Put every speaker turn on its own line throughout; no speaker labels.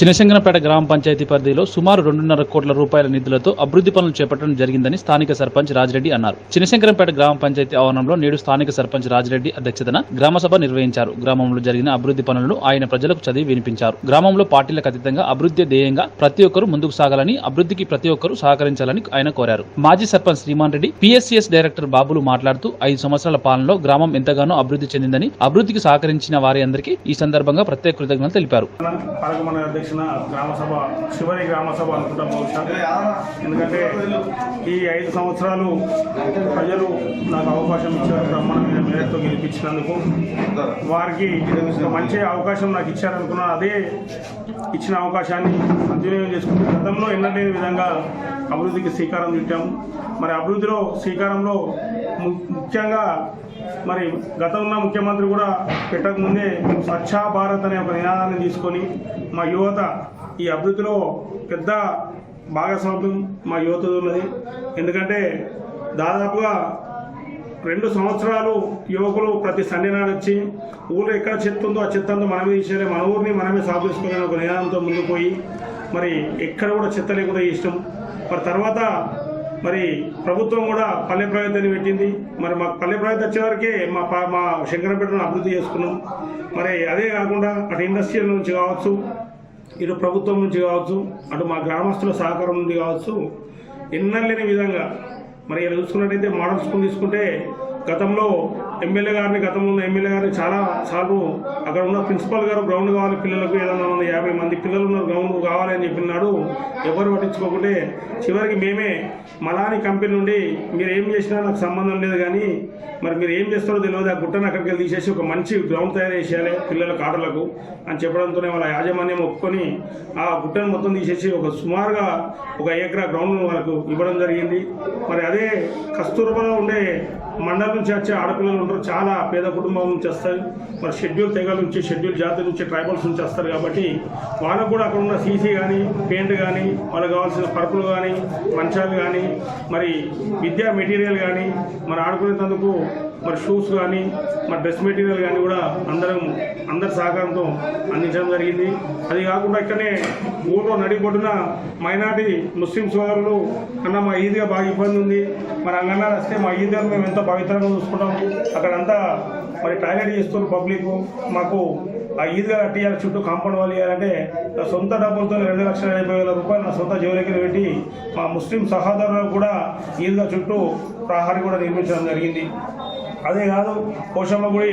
చినశంకరపేట గ్రామ పంచాయతీ పరిధిలో సుమారు రెండున్నర కోట్ల రూపాయల నిధులతో అభివృద్ధి పనులు చేపట్టడం జరిగిందని స్థానిక సర్పంచ్ రాజిరెడ్డి అన్నారు. చినశంకరంపేట గ్రామ పంచాయతీ ఆవరణంలో నేడు స్థానిక సర్పంచ్ రాజిరెడ్డి అధ్యక్షతన గ్రామసభ నిర్వహించారు. గ్రామంలో జరిగిన అభివృద్ధి పనులను ఆయన ప్రజలకు చదివి వినిపించారు. గ్రామంలో పార్టీలకు అతీతంగా అభివృద్ధి ధ్యేయంగా ప్రతి ఒక్కరూ ముందుకు సాగాలని అభివృద్ధికి ప్రతి ఒక్కరూ సహకరించాలని ఆయన కోరారు. మాజీ సర్పంచ్ శ్రీమాన్ రెడ్డి పిఎస్సిఎస్ డైరెక్టర్ బాబులు మాట్లాడుతూ ఐదు సంవత్సరాల పాలనలో గ్రామం ఎంతగానో అభివృద్ధి చెందిందని అభివృద్ధికి సహకరించిన వారి అందరికీ ఈ సందర్భంగా ప్రత్యేక కృతజ్ఞతలు తెలిపారు.
చేసిన గ్రామసభ చివరి గ్రామ సభ అనుకుంటాం బహుశా. ఎందుకంటే ఈ ఐదు సంవత్సరాలు ప్రజలు నాకు అవకాశం ఇచ్చారు బ్రహ్మాండమైన మేరతో గెలిపించినందుకు. వారికి మంచి అవకాశం నాకు ఇచ్చారనుకున్నాను అదే ఇచ్చిన అవకాశాన్ని సద్వినియోగం చేసుకుంటూ గతంలో ఎన్నలేని విధంగా అభివృద్ధికి శ్రీకారం చుట్టాము. మరి అభివృద్ధిలో శ్రీకారంలో ము- ముఖ్యంగా మరి గతంలో ముఖ్యమంత్రి కూడా పెట్టకముందే స్వచ్ఛ భారత్ అనే ఒక నినాదాన్ని తీసుకొని మా యువత ఈ అభివృద్ధిలో పెద్ద భాగస్వామ్యం మా యువత ఉన్నది. ఎందుకంటే దాదాపుగా రెండు సంవత్సరాలు యువకులు ప్రతి సండే నాడు వచ్చి ఊళ్ళో ఎక్కడ చెత్త ఉందో ఆ చెత్తంతో మనమే తీసేయాలి మన ఊరిని మనమే సాగు చేసుకోవాలని ఒక నినాదంతో ముందుకు పోయి మరి ఎక్కడ కూడా చెత్త లేకుండా ఇష్టం మరి తర్వాత మరి ప్రభుత్వం కూడా పల్లె ప్రగతిని పెట్టింది. మరి మాకు పల్లె ప్రగతి వచ్చేవరకే మా మా శంకరపేటను అభివృద్ధి చేసుకున్నాం. మరి అదే కాకుండా అటు ఇండస్ట్రియల్ నుంచి కావచ్చు ఇటు ప్రభుత్వం నుంచి కావచ్చు అటు మా గ్రామస్తుల సహకారం నుండి కావచ్చు ఎన్నలేని విధంగా. మరి ఇలా చూసుకున్నట్టయితే మోడల్ స్కూల్ తీసుకుంటే గతంలో ఎమ్మెల్యే గారిని గతంలో ఉన్న ఎమ్మెల్యే గారిని చాలా సార్లు అక్కడ ఉన్న ప్రిన్సిపల్ గారు గ్రౌండ్ కావాలి పిల్లలకు ఏదైనా ఉన్న యాభై మంది పిల్లలు ఉన్న గ్రౌండ్ కావాలని చెప్పినాడు ఎవరు పట్టించుకోకుంటే చివరికి మేమే మలాని కంపెనీ నుండి మీరు ఏం చేసినా నాకు సంబంధం లేదు కానీ మరి మీరు ఏం చేస్తారో తెలియదు. ఆ గుట్టను అక్కడికి తీసేసి ఒక మంచి గ్రౌండ్ తయారు చేసేయాలి పిల్లలకు ఆటలకు అని చెప్పడంతోనే వాళ్ళ యాజమాన్యం ఒప్పుకొని ఆ గుట్టను మొత్తం తీసేసి ఒక సుమారుగా ఒక ఏకరా గ్రౌండ్ వాళ్ళకు ఇవ్వడం జరిగింది. మరి అదే కస్తూర్బాలో ఉండే మండలం నుంచి వచ్చే ఆడపిల్లలు ఉంటారు. చాలా పేద కుటుంబం నుంచి వస్తారు. మరి షెడ్యూల్ తెగల నుంచి షెడ్యూల్ జాతి నుంచి ట్రైబల్స్ నుంచి వస్తారు కాబట్టి వాళ్ళకు కూడా అక్కడ ఉన్న సీసీ కానీ పెయింట్ కానీ వాళ్ళకి కావాల్సిన పరుపులు కానీ మంచాలు కానీ మరి విద్యా మెటీరియల్ కానీ మరి ఆడుకునేందుకు మరి షూస్ కానీ మరి డ్రెస్ మెటీరియల్ కానీ కూడా అందరం అందరి సహకారంతో అందించడం జరిగింది. అది కాకుండా ఇక్కడనే ఊళ్ళో నడిపొడ్డున మైనార్టీ ముస్లిం సోదరులు అన్న మా ఈద్గా బాగా ఇబ్బంది ఉంది. మరి అంగన్నా వస్తే మా ఈద్గా మేము ఎంతో పవిత్రంగా చూసుకుంటాం. అక్కడంతా మరి టాయిలెట్ చేస్తున్న పబ్లిక్. మాకు ఆ ఈద్గా కట్టియాలి చుట్టూ కాంపౌండ్ వాళ్ళు ఇవ్వాలంటే నా సొంత డబ్బులతో రెండు లక్షల యాభై వేల రూపాయలు నా సొంత జోలికి పెట్టి మా ముస్లిం సహోదరులకు కూడా ఈద్గా చుట్టూ ప్రహారీ కూడా నిర్మించడం జరిగింది. అదే కాదు పోషమ్మ గుడి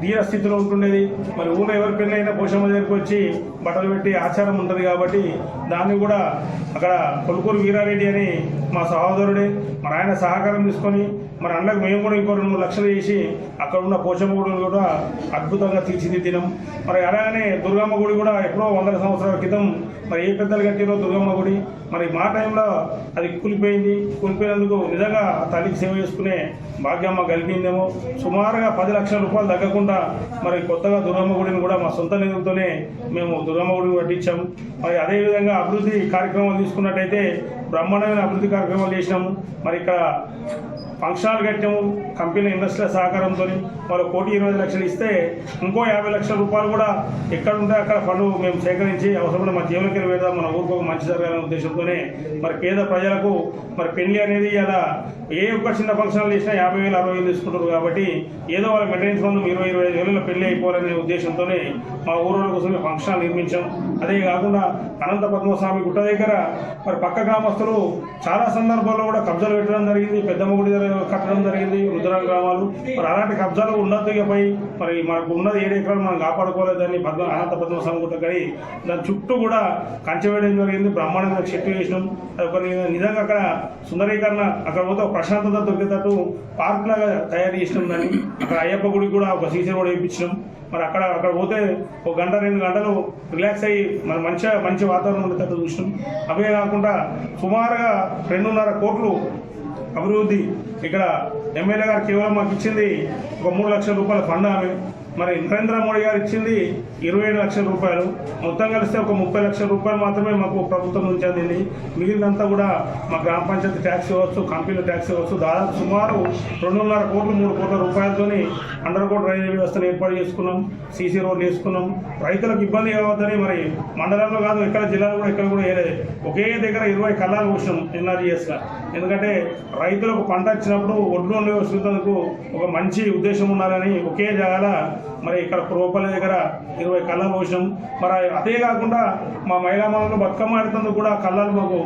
దీన స్థితిలో ఉంటుండేది. మరి ఊళ్ళో ఎవరి పెళ్ళి అయినా పోషమ్మ దగ్గరికి వచ్చి బట్టలు పెట్టి ఆచారం ఉంటుంది కాబట్టి దాన్ని కూడా అక్కడ కొలుకూరు వీరారెడ్డి అని మా సహోదరుడే మరి ఆయన సహకారం తీసుకొని మరి అన్నకు మేము కూడా ఇంకో రెండు మూడు లక్షలు చేసి అక్కడ ఉన్న పోషమ్మ గుడిని కూడా అద్భుతంగా తీర్చిదిద్దినాం. మరి అలాగనే దుర్గమ్మ గుడి కూడా ఎప్పుడో వందల సంవత్సరాల క్రితం మరి ఏ పెద్దలు కట్టిరో దుర్గమ్మ గుడి. మరి మా టైంలో అది కూలిపోయింది. కూలిపోయినందుకు నిజంగా ఆ తల్లికి సేవ చేసుకునే భాగ్యమ్మ కలిగిందేమో. సుమారుగా పది లక్షల రూపాయలు తగ్గకుండా మరి కొత్తగా దుర్గమ్మ గుడిని కూడా మా సొంత నిధులతోనే మేము దుర్గమ్మ గుడిని కట్టించాము మరి అదేవిధంగా అభివృద్ధి కార్యక్రమాలు తీసుకున్నట్టయితే బ్రహ్మాండమైన అభివృద్ధి కార్యక్రమాలు చేసినాము. మరి ఇక్కడ ఫంక్షనాలు కట్టాము. కంపెనీ ఇండస్ట్రీల సహకారంతో మరో కోటి ఇరవై లక్షలు ఇస్తే ఇంకో యాభై లక్షల రూపాయలు కూడా ఎక్కడ ఉంటే అక్కడ ఫండ్ మేము సేకరించి అవసరమైన మా జీవనకి పెడదాం మన ఊరికి ఒక మంచి జరగాలనే ఉద్దేశంతోనే మరి పేద ప్రజలకు మరి పెళ్ళి అనేది ఇలా ఏ ఒక్క చిన్న ఫంక్షన్లు చేసినా యాభై వేలు అరవై వేలు తీసుకుంటారు కాబట్టి ఏదో వాళ్ళ మెయింటెనెన్స్ మందం ఇరవై ఇరవై ఐదు వేలలో పెళ్ళి అయిపోవాలనే ఉద్దేశంతోనే మా ఊరిలో కోసం ఫంక్షన్ నిర్మించాం. అదే కాకుండా అనంత పద్మస్వామి గుట్ట దగ్గర మరి పక్క గ్రామస్తులు చాలా సందర్భాల్లో కూడా కబ్జాలు పెట్టడం జరిగింది. పెద్దమ్మ గుడి దగ్గర కట్టడం జరిగింది రుద్ర గ్రామాలు. మరి అలాంటి కబ్జాలు ఉండద్దు మరి మనకు ఉన్నది ఏడు ఎకరాలు మనం కాపాడుకోలేదని పద్మ అనంత పద్మస్వామి గుట్ట కడి దాని చుట్టూ కూడా కంచె వేయడం జరిగింది బ్రహ్మాండంగా చెట్టు వేసినాం. అది ఒక నిజంగా అక్కడ సుందరీకరణ అక్కడ పోతే ఒక ప్రశాంతత దొరికేటట్టు పార్క్ లాగా తయారు చేసినాం దాన్ని. అక్కడ అయ్యప్ప గుడికి కూడా ఒక సీసీ కూడా వేయించినాం. మరి అక్కడ అక్కడ పోతే ఒక గంట రెండు గంటలు రిలాక్స్ అయ్యి మన మంచిగా మంచి వాతావరణం ఉండేటట్టు చూసినాం. అవే కాకుండా సుమారుగా రెండున్నర కోట్లు అభివృద్ధి ఇక్కడ ఎమ్మెల్యే గారు కేవలం మాకు ఇచ్చింది ఒక మూడు లక్షల రూపాయల ఫండ్ ఆమె. మరి నరేంద్ర మోడీ గారు ఇచ్చింది ఇరవై ఏడు లక్షల రూపాయలు. మొత్తం కలిస్తే ఒక ముప్పై లక్షల రూపాయలు మాత్రమే మాకు ప్రభుత్వం నుంచి అందింది. మిగిలినంతా కూడా మా గ్రామ పంచాయతీ ట్యాక్స్ ఇవ్వచ్చు కంపెనీల ట్యాక్స్ ఇవ్వచ్చు. దాదాపు సుమారు రెండున్నర కోట్లు మూడు కోట్ల రూపాయలతోని అండర్ కోట్ రైల్వే వ్యవస్థను ఏర్పాటు చేసుకున్నాం సీసీ రోడ్లు వేసుకున్నాం. రైతులకు ఇబ్బంది కావద్దని మరి మండలంలో కాదు ఎక్కడ జిల్లాలో కూడా ఎక్కడ కూడా వేరే ఒకే దగ్గర ఇరవై కళ్ళాలు కూర్చున్నాం ఎన్ఆర్జీఎస్గా ఎందుకంటే రైతులకు పంట వచ్చినప్పుడు ఒడ్లు వస్తున్నందుకు ఒక మంచి ఉద్దేశం ఉండాలని ఒకే జాగాల మరి ఇక్కడ రూపాయల దగ్గర ఇరవై కళ్ళ పోసినాం. మరి అదే కాకుండా మా మహిళా మనులు బతుకమ్మ ఆడుతందుకు కూడా కళ్ళాలు మాకు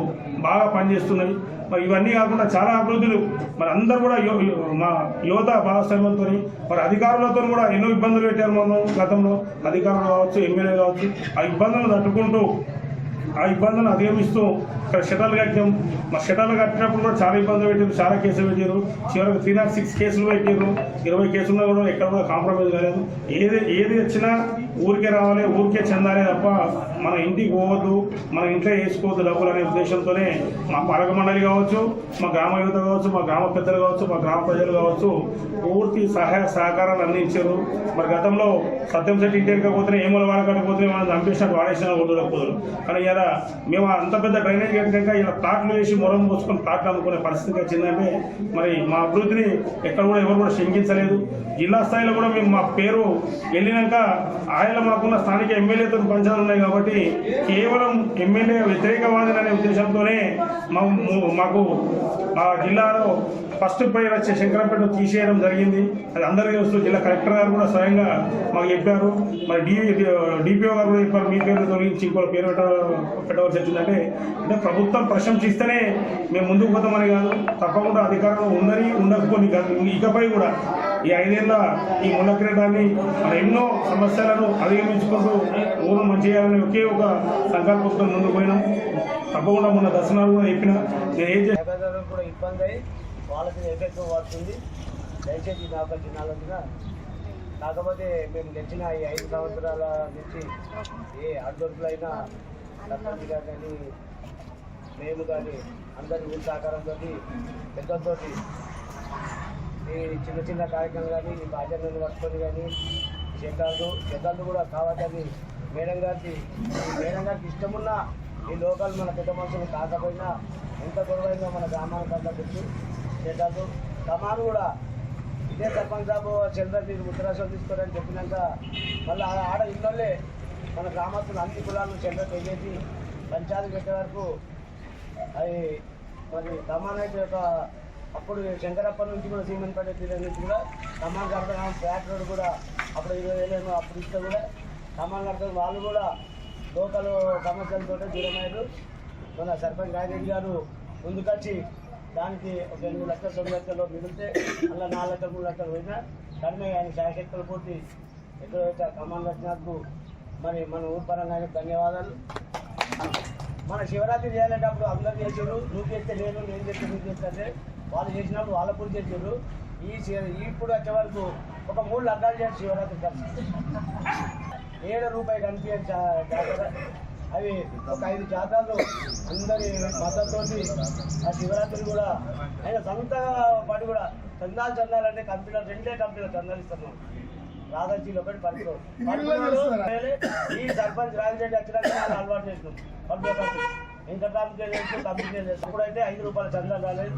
బాగా పనిచేస్తున్నాయి. మరి ఇవన్నీ కాకుండా చాలా అభివృద్ధులు. మరి అందరూ కూడా మా యువత భాగస్వామ్యంతో మరి అధికారులతో కూడా ఎన్నో ఇబ్బందులు పెట్టారు మనం గతంలో. అధికారులు కావచ్చు ఎమ్మెల్యే కావచ్చు. ఆ ఇబ్బందులను తట్టుకుంటూ ఆ ఇబ్బందులను అధిగమిస్తూ ఇక్కడ షటర్లు కట్టాం. మా షటర్లు కట్టినప్పుడు కూడా చాలా ఇబ్బందులు పెట్టారు. చాలా కేసులు పెట్టారు. చివరికి త్రీ నాట్ సిక్స్ కేసులు పెట్టారు. ఇరవై కేసుల్లో కూడా ఎక్కడ కూడా కాంప్రమైజ్ కాలేదు. ఏది ఏది వచ్చినా ఊరికే రావాలి ఊరికే చెందాలి తప్ప మన ఇంటికి పోవద్దు మన ఇంట్లో వేసుకోవద్దు డబ్బులు అనే ఉద్దేశంతోనే మా పరగ మండలి కావచ్చు మా గ్రామ యువత కావచ్చు మా గ్రామ పెద్దలు కావచ్చు మా గ్రామ ప్రజలు కావచ్చు పూర్తి సహాయ సహకారాలు అందించారు. మరి గతంలో సత్యం శెట్టి ఇంటికి పోతే ఏమో వాడకపోతే మనం చంపేసినట్టు వాడేసిన వదలకపోదు కానీ ఇలా మేము అంత పెద్ద డ్రైనేజ్ కట్టినాక ఇలా ప్లాట్లు వేసి మొరం పోసుకొని ప్లాట్లు అమ్ముకునే పరిస్థితి వచ్చిందంటే మరి మా అభివృద్ధిని ఎక్కడ కూడా ఎవరు కూడా శంకించలేదు. జిల్లా స్థాయిలో కూడా మేము మా పేరు వెళ్ళినాక ఆయన మాకున్న స్థానిక ఎమ్మెల్యేతో పంచాలు ఉన్నాయి కాబట్టి కేవలం ఎమ్మెల్యే వ్యతిరేకవాదం అనే ఉద్దేశంతోనే మా మాకు మా జిల్లాలో ఫస్ట్ పేరు వచ్చే శంకరంపేట తీసేయడం జరిగింది. అది అందరికీ చూస్తూ జిల్లా కలెక్టర్ గారు కూడా స్వయంగా మాకు చెప్పారు. మరి డి డిపిఓ గారు కూడా చెప్పారు. మీ పేరు తొలగించి ఇంకో పేరు పెట్ట పెట్టవలసి వచ్చిందంటే అంటే ప్రభుత్వం ప్రశంసిస్తేనే మేము ముందుకు పోతామని కాదు. తప్పకుండా అధికారంలో ఉందని ఉండకపోని కాదు. ఇకపై కూడా ఈ ఐదేళ్ళ ఈ ముళ్ళక్రీడాన్ని మన ఎన్నో సమస్యలను అధిగమించుకుంటూ ఊరు మంచి చేయాలని ఒకే ఒక సంకల్పంతో ముందుకు పోయినాం. తప్పకుండా మొన్న దర్శనాలు కూడా చెప్పిన. నేను ఏం చేస్తాను
కూడా ఇబ్బంది అయ్యి వాళ్ళకి ఎఫెక్ట్ పడుతుంది దయచేసి నాకు తినాలంటున్నా కాకపోతే మేము గెలిచిన ఈ ఐదు సంవత్సరాల నుంచి ఏ అడ్డొడ్లైనా సర్పంచ్ కానీ మేము కానీ అందరి ఊరి సహకారంతో పెద్దలతోటి ఈ చిన్న చిన్న కార్యక్రమాలు కానీ ఈ బాధ్యతలను పట్టుకొని కానీ చెట్టాలు చెట్టాలు కూడా కావద్దని మేడం గారికి మేడం గారికి ఇష్టమున్న ఈ లోకల్ మన పెద్ద మనుషులు కాకపోయినా ఎంత గొడవైందో మన గ్రామానికి అంతా తెలుసు చెట్టాలు తమాను కూడా ఇదే సర్పంచ్ సాబు చంద్ర మీరు ఉత్తరాశ్రం తీసుకోరని చెప్పినాక మళ్ళీ ఆ- ఆడ ఇళ్ళే మన గ్రామస్తులు అన్ని కులాలను చంద్ర తెగేసి పంచాయతీ పెట్టే వరకు అది మరి తమానైతే యొక్క అప్పుడు శంకరప్ప నుంచి కూడా సీమన్పేట తీరే నుంచి కూడా ఖమ్మం కడతాం ఫ్లాట్ రోడ్ కూడా అప్పుడు ఇరవై వేలేమో అప్పుడు ఇస్తే కూడా తమాన్ కడతాం వాళ్ళు కూడా లోకల్ సమస్యలతో దూరమయ్యారు. మన సర్పంచ్ రాజేష్ గారు ముందుకొచ్చి దానికి ఒక ఎనిమిది లక్షల తొమ్మిది లక్షలు మిగిలితే అలా నాలుగు లక్షలు మూడు లక్షలు పోయినా కడిమే ఆయన శాశక్తులు పూర్తి ఎక్కడైతే ఖమ్మం వచ్చినందుకు మరి మన ఊరు పరంగా ధన్యవాదాలు. మన శివరాత్రి చేయాలేటప్పుడు అందరు చేసారు నువ్వు చేస్తే నేను నేను చేస్తే నువ్వు చేస్తే అంటే వాళ్ళు చేసినప్పుడు వాళ్ళ పూజ చేసారు ఈ ఇప్పుడు వచ్చే వరకు ఒక మూడు లగ్నాలు చేసి శివరాత్రి కలిసి ఏడు రూపాయి కనిపించే అవి ఒక ఐదు జాతరలు అందరి మద్దతుతోటి ఆ శివరాత్రి కూడా ఆయన సొంత పడి కూడా చందాలు చందాలంటే కంపెనీలు రెండే కంపెనీలు చందాలు ఇస్తున్నాం. రాధాజీలు ఒకటి పడుకో ఈ సర్పంచ్ రాజరెడ్డి వచ్చినాక వాళ్ళు అలవాటు చేసినాం పబ్లిక్ ఇంకా కంపెనీ చేసి కంపెనీ ఇప్పుడైతే ఐదు రూపాయల చందా రాలేదు.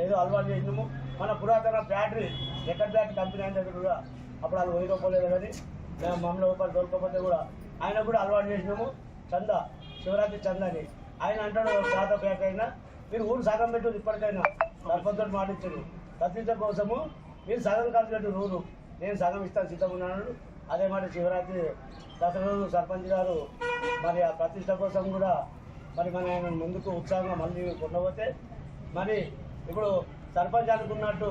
ఏదో అలవాటు చేసినాము. మన పురాతన బ్యాటరీ ఎక్కడ బ్యాటరీ కంపెనీ అయిన దగ్గర కూడా అప్పుడు వాళ్ళు వెయ్యి కానీ మేము మమ్మల్ని రూపాయలు దొరకకపోతే కూడా ఆయన కూడా అలవాటు చేసినాము. చంద శివరాత్రి చందాని. ఆయన అంటాడు తాత బ్యాక్ అయినా మీరు ఊరు సగం పెట్టు ఇప్పటికైనా. సర్పంచ్ తోటి మాటించారు ప్రతిష్ట కోసము మీరు సగం ఖర్చు పెట్టు ఊరు నేను సగం ఇస్తాను సిద్ధంగా ఉన్నాను అదే మాట శివరాత్రి దసరా రోజు సర్పంచ్ గారు మరి ఆ ప్రతిష్ట కోసం కూడా మరి మన ఆయన ముందుకు ఉత్సాహంగా మళ్ళీ కొనబోతే మరి ఇప్పుడు సర్పంచ్ అనుకున్నట్టు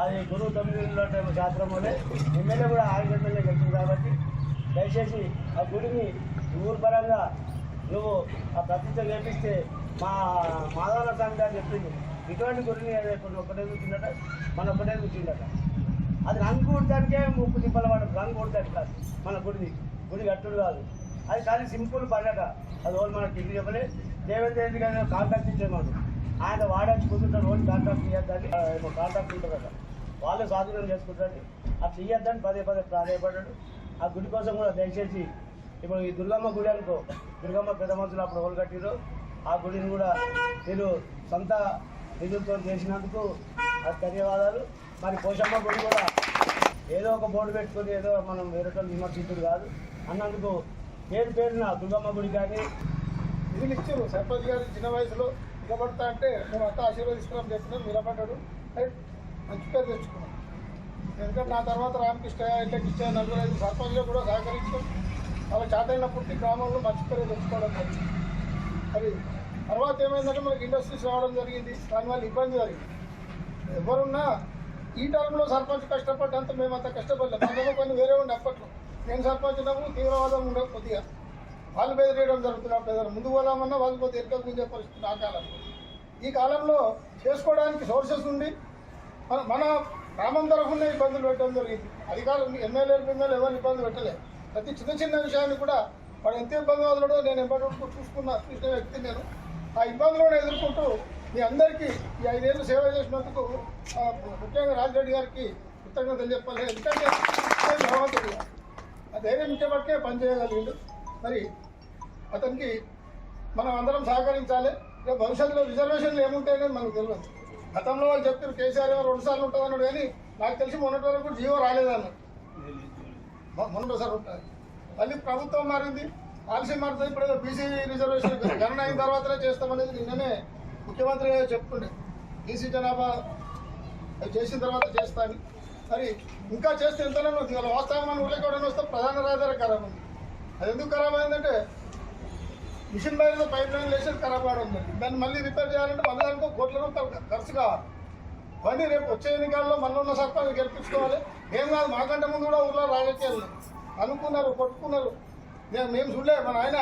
అది గురువు తొమ్మిదిలో శాస్త్రంలోనే ఎమ్మెల్యే కూడా ఆరు ఎమ్మెల్యే గెలిచింది కాబట్టి దయచేసి ఆ గుడిని ఊరు పరంగా నువ్వు ఆ ప్రతిష్ట చేపిస్తే మా మాధవన స్వామి గారు చెప్పింది. ఇటువంటి గుడిని కొన్ని ఒకటే కూర్చుండట మన ఒకటే కూర్చుండట అది రంగు కొట్టడానికే ముప్పు తిప్పల పడదు రంగు కొడతాడు కాదు మన గుడిని. గుడి కట్టుడు కాదు. అది కానీ సింపుల్ పడట అది ఓన్ మనకి తిరిగి చెప్పలే. దేవేంద్ర రెడ్డి గారు కాంటాక్ట్ ఇచ్చేవాడు ఆయన వాడచ్చు కూర్చుంటారు రోజు కాంట్రాక్ట్ ఇవ్వద్దని ఏమో కాంటాక్ట్ ఉంటుందట వాళ్ళే స్వాధీనం చేసుకుంటారు అట్లా ఇవ్వద్దని పదే పదే ప్రాధాయపడ్డాడు. ఆ గుడి కోసం కూడా దయచేసి ఇప్పుడు ఈ దుర్గమ్మ గుడి అనుకో దుర్గమ్మ పెద్ద మనుషులు అప్పుడు హోల్ కట్టిరు ఆ గుడిని కూడా మీరు సొంత నిధులతో చేసినందుకు ధన్యవాదాలు. మరి పోషమ్మ గుడి కూడా ఏదో ఒక బోర్డు పెట్టుకొని ఏదో మనం వేరే విమర్శించుడు కాదు. అన్నందుకు పేరు పేరున దుర్గమ్మ గుడి కానీ
నిధులు ఇచ్చారు. సర్పంచ్ గారు చిన్న వయసులో నిలబడతా అంటే మేము అంతా ఆశీర్వదిస్తున్నాం చెప్పినాం నిలబడ్డాడు. మంచి పేరు తెచ్చుకున్నాం. ఎందుకంటే నా తర్వాత రామకృష్ణ ఇట్లా నలుగురు ఐదు సర్పంచ్లో కూడా సహకరించాం. వాళ్ళ చేతైన పుట్టి గ్రామంలో మంచి పేరు తెచ్చుకోవడం జరిగింది. మరి తర్వాత ఏమైందంటే మనకి ఇండస్ట్రీస్ రావడం జరిగింది దానివల్ల ఇబ్బంది జరిగింది. ఎవరున్నా ఈ టైంలో సర్పంచ్ కష్టపడ్డంత మేము అంత కష్టపడలేదు అందులో కొన్ని వేరే ఉండే అప్పట్లో. నేను సర్పంచ్ ఉన్నప్పుడు తీవ్రవాదం ఉండవు కొద్దిగా. వాళ్ళు బెదిరేయడం వేయడం అప్పుడు ఏదైనా ముందు పోదామన్నా వాళ్ళు కొద్ది ఎరుక గుంజే పరిస్థితి ఆ కాలంలో. ఈ కాలంలో చేసుకోవడానికి సోర్సెస్ ఉండి మన మన గ్రామం తరఫున ఇబ్బందులు పెట్టడం జరిగింది. అధికారులు ఎమ్మెల్యేలు ఎమ్మెల్యే ఎవరు ఇబ్బంది పెట్టలేదు ప్రతి చిన్న చిన్న విషయాన్ని కూడా వాడు ఎంత ఇబ్బంది వదలడో నేను ఎప్పటి చూసుకున్న చూసిన వ్యక్తి నేను ఆ ఇబ్బందులను ఎదుర్కొంటూ మీ అందరికీ ఈ ఐదేళ్ళు సేవ చేసినందుకు ముఖ్యంగా రాజరెడ్డి గారికి కృతజ్ఞతలు చెప్పాలి. ఎందుకంటే భగవంతుడు. ఆ ధైర్యం ఇచ్చేపట్టే పనిచేయగలిగిండు. మరి అతనికి మనం అందరం సహకరించాలి. రేపు భవిష్యత్తులో రిజర్వేషన్లు ఏముంటాయని మనకు తెలియదు. గతంలో వాళ్ళు చెప్పారు కేసీఆర్ ఏమో రెండు సార్లు ఉంటుంది అన్నాడు. కానీ నాకు తెలిసి మొన్నటి వరకు కూడా జీవో రాలేదన్నాడు. మొ- మొన్న ఉంటుంది మళ్ళీ ప్రభుత్వం మారింది. పాలసీ మారుతుంది ఇప్పుడు బీసీ రిజర్వేషన్ గణన అయిన తర్వాతనే చేస్తామనేది నిన్ననే ముఖ్యమంత్రి చెప్పుకుండే బీసీ జనాభా చేసిన తర్వాత చేస్తాను మరి ఇంకా చేస్తే ఎంతనే ఉంది. ఇవాళ వాస్తవం మన ఊళ్ళకి కూడా వస్తే ప్రధాన రహదారి ఖరాబ్ ఉంది. అది ఎందుకు ఖరాబ్ అయిందంటే మిషన్ బయట పైప్ లైన్ లేచి ఖరాబ్ అవడం ఉంది దాన్ని మళ్ళీ రిపేర్ చేయాలంటే మళ్ళీ దానికి కోట్ల రూపాయలు ఖర్చు కావాలి. అవన్నీ రేపు వచ్చే ఎన్నికల్లో మళ్ళీ ఉన్న సర్పంచ్ గెలిపించుకోవాలి. ఏం కాదు మాకంటే ముందు కూడా ఊళ్ళో రాజకీయాలు అనుకున్నారు కొట్టుకున్నారు. నేను మేము చూడలే మన ఆయన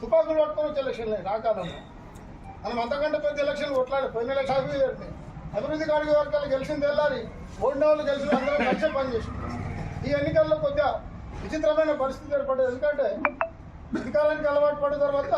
తుపాకులు పట్టుకొని వచ్చే ఎలక్షన్ లేదు మనం అంతకంటే పెద్ద ఎలక్షన్ కొట్లాడి పోయిన ఎలక్షన్ జరిగినాయి అభివృద్ధి కాడికి వర్గాలు గెలిచింది వెళ్ళాలి ఓడిన వాళ్ళు గెలిచిన అందరం కలిసే పనిచేసి ఈ ఎన్నికల్లో కొద్దిగా విచిత్రమైన పరిస్థితి ఏర్పడ్డది. ఎందుకంటే అధికారానికి అలవాటు పడిన తర్వాత